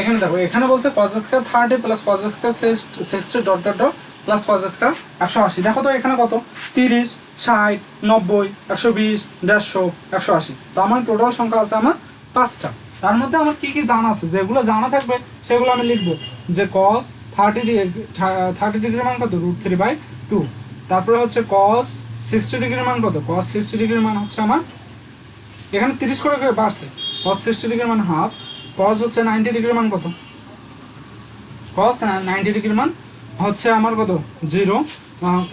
এখানে দেখো, এখানে বলছে cos square thirty plus cos square sixty dot dot dot plus cos square একশো আশি। দেখো তো এখানে কত? তিরিশ, ষাট, নব্বই, একশো বিশ, দেড়শো, একশো আশি। তো আমার টোটাল সংখ্যা আছে আমার পাঁচটা। তার মধ্যে আমার কি কি জানা আছে? যেগুলো জানা থাকবে, সেগুলো আমি লিখব। যে cos thirty degree thirty degree মান কত? রুট থ্রি বাই টু তারপরে হচ্ছে কস সিক্সটি ডিগ্রির মান কত? কস সিক্সটি ডিগ্রির মান হচ্ছে আমার, এখানে তিরিশ করে করে বাড়ছে। কস সিক্সটি ডিগ্রির মান হাফ কস হচ্ছে নাইনটি ডিগ্রির মান কত? কস নাইনটি ডিগ্রির মান হচ্ছে আমার কত? জিরো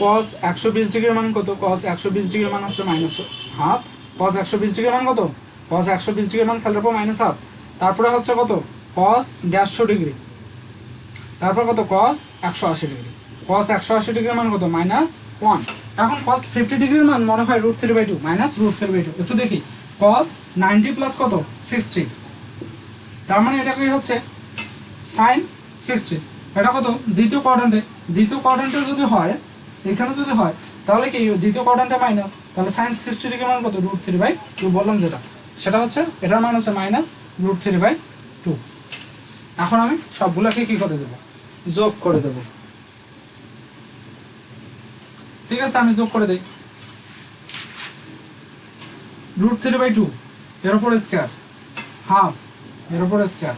কস একশো বিশ ডিগ্রির মান কত? কস একশো বিশ ডিগ্রির মান হচ্ছে মাইনাস হাফ কস একশো বিশ ডিগ্রির মান কত? কস একশো বিশ ডিগ্রির মান খেলার পর মাইনাস হাফ তারপরে হচ্ছে কত? কস দেড়শো ডিগ্রি তারপর কত? কস একশো আশি ডিগ্রি কস একশো আশি ডিগ্রির মান কত? মাইনাস ওয়ান এখন কস ফিফটি ডিগ্রির মান মনে হয় root three by two minus root three by two একটু দেখি। কস নাইনটি প্লাস কত? সিক্সটি তার মানে এটা কি হচ্ছে সাইন সিক্সটি এটা কত? দ্বিতীয় কোয়াড্রেন্টে দ্বিতীয় কোয়াড্রেন্টে যদি হয়, এখানে যদি হয়, তাহলে কি? দ্বিতীয় কোয়াড্রেন্টে মাইনাস তাহলে সাইন সিক্সটি ডিগ্রি মান কত? রুট থ্রি বাই টু বললাম যেটা। সেটা হচ্ছে এটার মান হচ্ছে minus root three by two এখন আমি সবগুলোকে কি করে দেবো? যোগ করে দেবো। ঠিক আছে, আমি যোগ করে দিই। রুট থ্রি বাই টু এর উপর স্কোয়ার হাফ এর উপর স্কোয়ার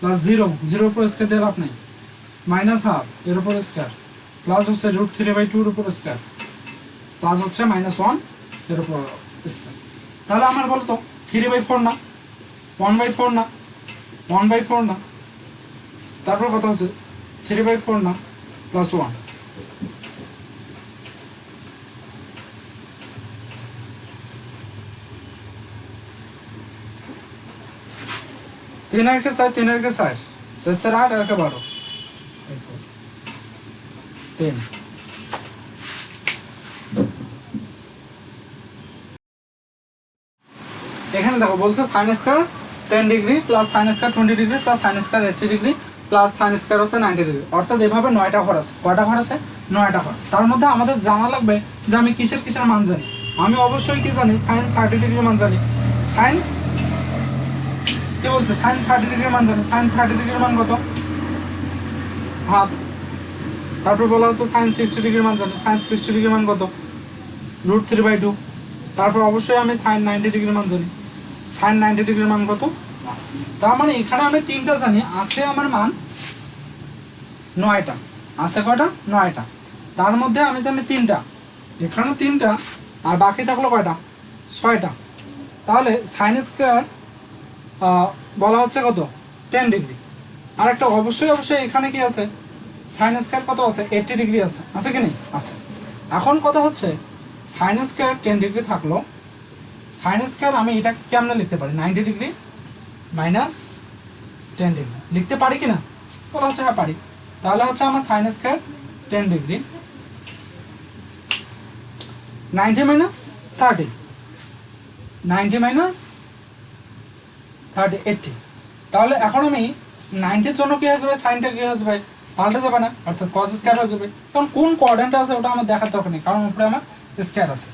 প্লাস জিরো জিরোর উপর স্কোয়ার দিয়ে লাভ নেই। মাইনাস হাফ এর উপর স্কোয়ার প্লাস হচ্ছে রুট থ্রি বাই টুর উপর স্কোয়ার প্লাস হচ্ছে মাইনাস ওয়ানের উপর স্কোয়ার তাহলে আমার বলতো থ্রি বাই ফোর না? ওয়ান বাই ফোর না? ওয়ান বাই ফোর না? তারপর কথা হচ্ছে থ্রি বাই ফোর না? প্লাস ওয়ান তিনের কে চার তিনের কে চার আট আর কে বারো তিন। এখানে দেখো, বলছে sine square ten degree plus sine square twenty degree plus sine square eighty degree plus sine square হচ্ছে নাইনটি ডিগ্রি অর্থাৎ এভাবে নয়টা ঘর আছে। কয়টা ঘর আছে? নয়টা ঘর। তার মধ্যে আমাদের জানা লাগবে যে আমি কিসের কিসের মান জানি। আমি অবশ্যই কি জানি? সাইন থার্টি ডিগ্রির মান জানি। সাইন কি বলছে, সাইন থার্টি ডিগ্রির মান জানি, সাইন থার্টি ডিগ্রির মান কত? হাফ তারপর বলা হচ্ছে সাইন সিক্সটি ডিগ্রির মান জানি, সাইন সিক্সটি ডিগ্রির মান কত? রুট থ্রি বাই টু তারপর অবশ্যই আমি সাইন নাইনটি ডিগ্রির মান জানি। সাইন নাইনটি ডিগ্রির মান কত? তার মানে এখানে আমি তিনটা জানি, আছে আমার মান নয়টা, আছে কয়টা? নয়টা। তার মধ্যে আমি জানি তিনটা। এখানে তিনটা, আর বাকি থাকল কয়টা? ছয়টা। তাহলে সাইন স্কোয়ার বলা হচ্ছে কত? টেন ডিগ্রি আর একটা অবশ্যই অবশ্যই এখানে কি আছে? সাইন স্কোয়ার কত আছে? এইটটি ডিগ্রি আছে। আছে কি নেই? আছে। এখন কথা হচ্ছে সাইন স্কোয়ার টেন ডিগ্রি থাকল। সাইন স্কোয়ার আমি এটা কেমনে লিখতে পারি? Ninety degree minus ten degree লিখতে পারি কি না বলা হচ্ছে হ্যাঁ পারি। তাহলে হচ্ছে আমার sine square ten degree ninety minus thirty ninety minus thirty eighty তাহলে এখন আমি নাইনটির জন্য কি হয়ে যাবে? সাইনটা কি হয়ে যাবে? পাল্টে যাবে না? অর্থাৎ কস স্কোয়ার হয়ে যাবে। তখন কোন কোয়ার্ডেন্ট আছে ওটা আমার দেখার দরকার নেই কারণ উপরে আমার স্কোয়ার আছে।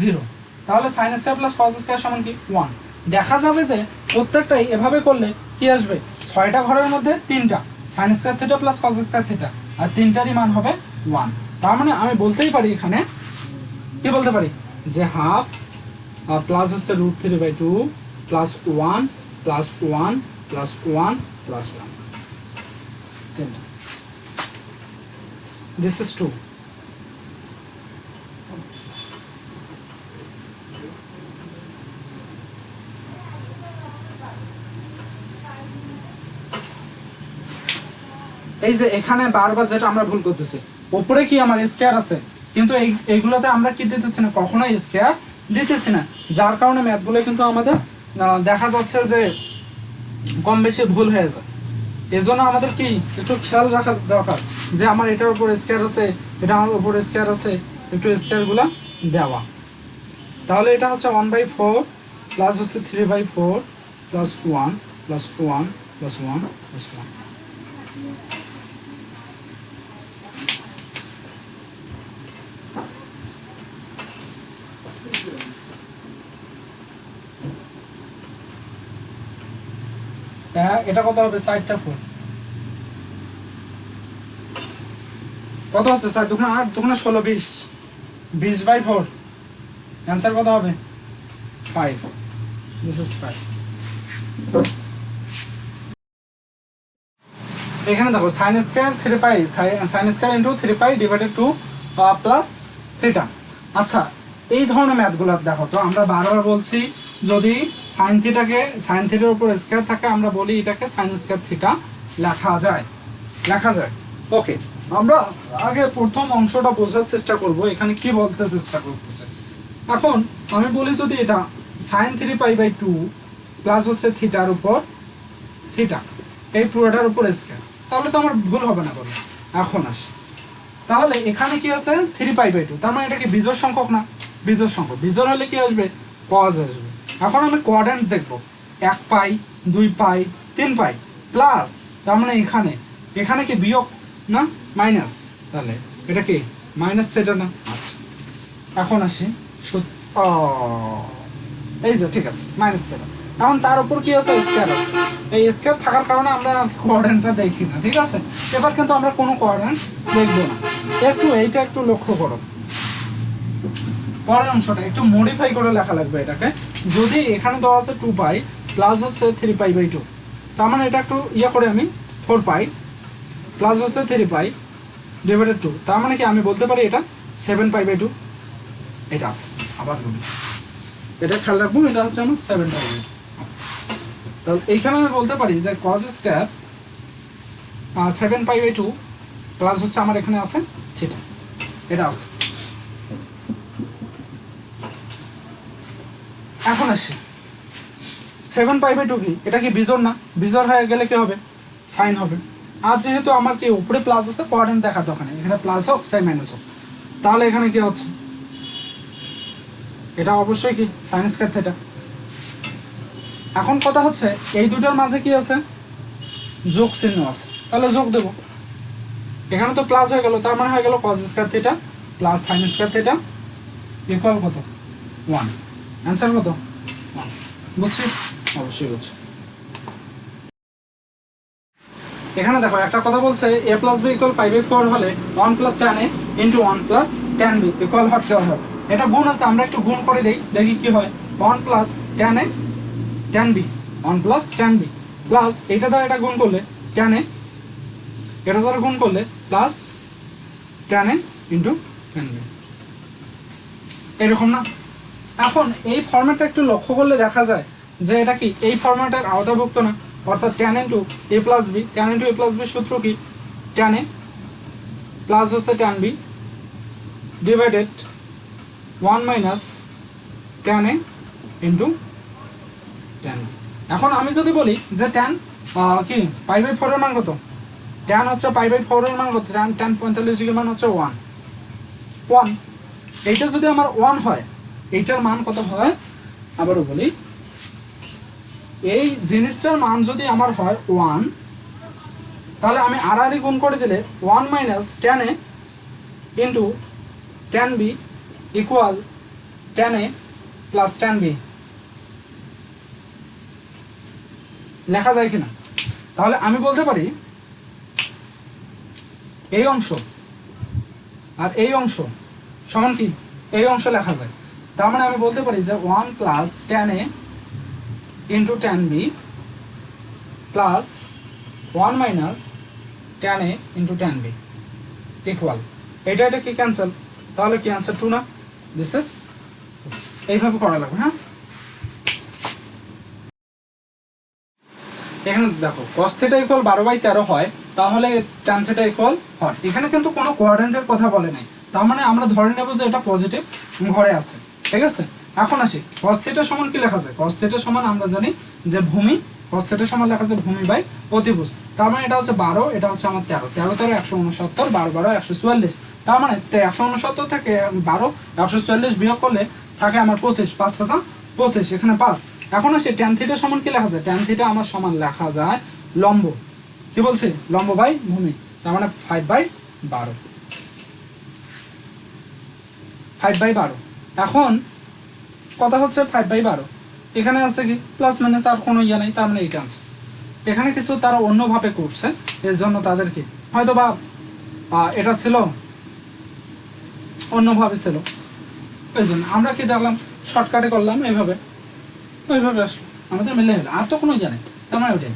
জিরো তাহলে sine square plus cos square সমান কি? ওয়ান দেখা যাবে যে প্রত্যেকটাই এভাবে করলে কি আসবে? ছয়টা ঘরের মধ্যে তিনটা। Sine square theta plus cos square theta আর তিনটারই মান হবে ওয়ান তার মানে আমি বলতেই পারি এখানে, কি বলতে পারি? যে হাফ প্লাস হচ্ছে root three by two plus one plus one plus one plus one তিনটা দিস ইজ এই যে এখানে বারবার যেটা আমরা ভুল করতেছি, উপরে কি আমার স্কোয়ার আছে? কিন্তু এই এইগুলোতে আমরা কি দিতেছি না? কখনোই স্কোয়ার দিতেছি না। যার কারণে ম্যাথগুলো কিন্তু আমাদের দেখা যাচ্ছে যে কম বেশি ভুল হয়ে যায়। এজন্য আমাদের কি একটু খেয়াল রাখা দরকার যে আমার এটার উপর স্কোয়ার আছে, এটা আমার উপর স্কোয়ার আছে, একটু স্কোয়ারগুলো দেওয়া। তাহলে এটা হচ্ছে ওয়ান বাই ফোর প্লাস হচ্ছে three by four plus one plus one plus one plus one হ্যাঁ এটা কত হবে? সাইডটা ফোর কত হচ্ছে? স্যার দুখানে আট দুখানে ষোলো, বিশ। বিশ বাই ফোর। অ্যান্সার কত হবে? ফাইভ দিস ইজ ফাইভ এখানে দেখো sine square three pi sine square into three pi divided two plus থ্রিটা আচ্ছা এই ধরনের ম্যাথগুলো দেখো তো, আমরা বারবার বলছি যদি সাইন থিটাকে সাইন থিটার উপর স্কোয়ার থাকে আমরা বলি এটাকে সাইন স্কোয়ার থিটা লেখা যায়। লেখা যায়। ওকে আমরা আগে প্রথম অংশটা বোঝার চেষ্টা করব এখানে কি বলতে চেষ্টা করতেছে। এখন আমি বলি যদি এটা sine three pi by two plus হচ্ছে থিটার উপর থিটা এই পুরোটার উপর স্কোয়ার তাহলে তো আমার ভুল হবে না বলো। এখন আসি। তাহলে এখানে কি আছে? থ্রি পাই বাই টু তার মানে এটা কি বিজোর সংখ্যক না? বিজোর সংখ্যক। বিজোর হলে কি আসবে? কজ আসবে। এখন আমি কোয়াড্রেন্ট দেখব। এক পাই, দুই পাই, তিন পাই প্লাস তার মানে এখানে। এখানে কি বিয়োগ না মাইনাস তাহলে এটা কি মাইনাস থিটা না? আচ্ছা। এখন আসি এই যে, ঠিক আছে মাইনাস সেভেন এখন তার উপর কি আছে? স্কোয়ার আছে। এই স্কোয়ার থাকার কারণে আমরা কোয়াড্রেন্টটা দেখি না, ঠিক আছে? এবার কিন্তু আমরা কোনো কোয়াড্রেন্ট দেখব না। একটু এইটা একটু লক্ষ্য করো। পরের অংশটা একটু মডিফাই করে লেখা লাগবে এটাকে। যদি এখানে দেওয়া আছে টু পাই প্লাস হচ্ছে থ্রি পাই বাই টু তার মানে এটা একটু ইয়ে করে আমি ফোর পাই প্লাস হচ্ছে থ্রি পাই ডিভাইডেড টু তার মানে কি আমি বলতে পারি এটা সেভেন পাই বাই টু এটা আছে, আবার বলি। এটা খেয়াল রাখব, এটা হচ্ছে আমার সেভেন পাই বাই তাহলে এইখানে আমি বলতে পারি যে cos square seven pi by two plus হচ্ছে আমার এখানে আছে থিটা এটা আছে। এখন আসি। সেভেন পাই বাই টু কি এটা কি বিজোর না? বিজোর হয়ে গেলে কি হবে? সাইন হবে। আর যেহেতু আমার কি উপরে প্লাস আছে কোয়ারেন্ট দেখা দোকানে এখানে প্লাস হোক সাই মাইনাস হোক। তাহলে এখানে কি হচ্ছে? এটা অবশ্যই কি? সাইন স্কয়ার এখন কথা হচ্ছে, এই দুটোর মাঝে কি আছে? যোগ চিহ্ন আছে। তাহলে যোগ দেব। এখানে তো প্লাস হয়ে গেল, তার মানে হয়ে গেল cos square theta plus sine square theta equal কত? ওয়ান অ্যান্সার কত? বুঝছি অবশ্যই বুঝছি এখানে দেখো, একটা কথা বলছে A plus B equal five four হলে one plus tan A into one plus tan B equal what হবে। এটা গুণ আছে, আমরা একটু গুণ করে দিই, দেখি কি হয়। One plus tan A tan B one plus tan B plus এটা দ্বারা এটা গুণ করলে টেন এ এটা দ্বারা গুণ করলে plus tan A into tan B এরকম না? এখন এই ফর্ম্যাটটা একটু লক্ষ্য করলে দেখা যায় যে এটা কি? এই ফর্ম্যাটের আওতাভুক্ত না। অর্থাৎ tan into A plus B tan into A plus B সূত্র কি? ট্যান এ প্লাস হচ্ছে tan B divided one minus tan A into tan এখন আমি যদি বলি যে ট্যান কি? পাই বাই ফোরের মান কত? ট্যান হচ্ছে পাই বাই ফোরের মান কত? ট্যান ট্যান পঁয়তাল্লিশ ডিগ্রির মান হচ্ছে ওয়ান ওয়ান এইটা যদি আমার ওয়ান হয় এইটার মান কত হয়? আবারও বলি। এই জিনিসটার মান যদি আমার হয় ওয়ান তাহলে আমি আড়াআড়ি গুণ করে দিলে one minus tan A into tan B equal tan A plus tan B লেখা যায় কিনা? তাহলে আমি বলতে পারি, এই অংশ আর এই অংশ সমান কি? এই অংশ লেখা যায়। তার মানে আমি বলতে পারি যে one plus tan A into tan B plus one minus tan A into tan B equal এটা এটা কি ক্যান্সেল তাহলে কি অ্যান্সার টু না? দিস ইস এইভাবে করা লাগবে হ্যাঁ? এখানে দেখো, cos থিটা ইকুয়াল বারো বাই তেরো হয়, তাহলে tan থিটা ইকুয়াল হয়। এখানে কিন্তু কোনো কোয়াড্রেন্টের কথা বলে নাই। তার মানে আমরা ধরে নেব যে এটা পজিটিভ ঘরে আছে। ঠিক আছে? এখন আসি। cos থিটা সমান কি লেখা যায়? cos থিটা সমান আমরা জানি যে ভূমি cos থিটা সমান লেখা যায় ভূমি বাই অতিভুজ। তার মানে এটা হচ্ছে বারো, এটা হচ্ছে আমার তেরো। তেরো তেরো, একশো উনসত্তর, বারো বারো, একশো চুয়াল্লিশ। তার মানে একশো উনসত্তর থেকে বারো, একশো চুয়াল্লিশ বিয়োগ করলে থাকে আমার পঁচিশ। পাঁচ, পাঁচা পঁচিশ, এখানে পাঁচ। এখন আসে ট্যান থিটা সমান কি লেখা যায়? ট্যান থিটা আমার সমান লেখা যায় লম্ব। কি বলছে? লম্ব বাই ভূমি। তার মানে ফাইভ বাই বারো। ফাইভ বাই বারো। এখন কথা হচ্ছে ফাইভ বাই বারো। এখানে আছে কি? প্লাস মাইনাস আর কোনো ইয়ে নেই, তার মানে এটা আছে। এখানে কিছু তারা অন্যভাবে করছে, এর জন্য তাদেরকে হয়তো বা এটা ছিল, অন্যভাবে ছিল। ওই জন্য আমরা কি দেখলাম? শর্টকাটে করলাম, এইভাবে। ওইভাবে আসলো। আমাদের মিলে হলো। আর তো কোনো জানে তার মানে ওইটাই।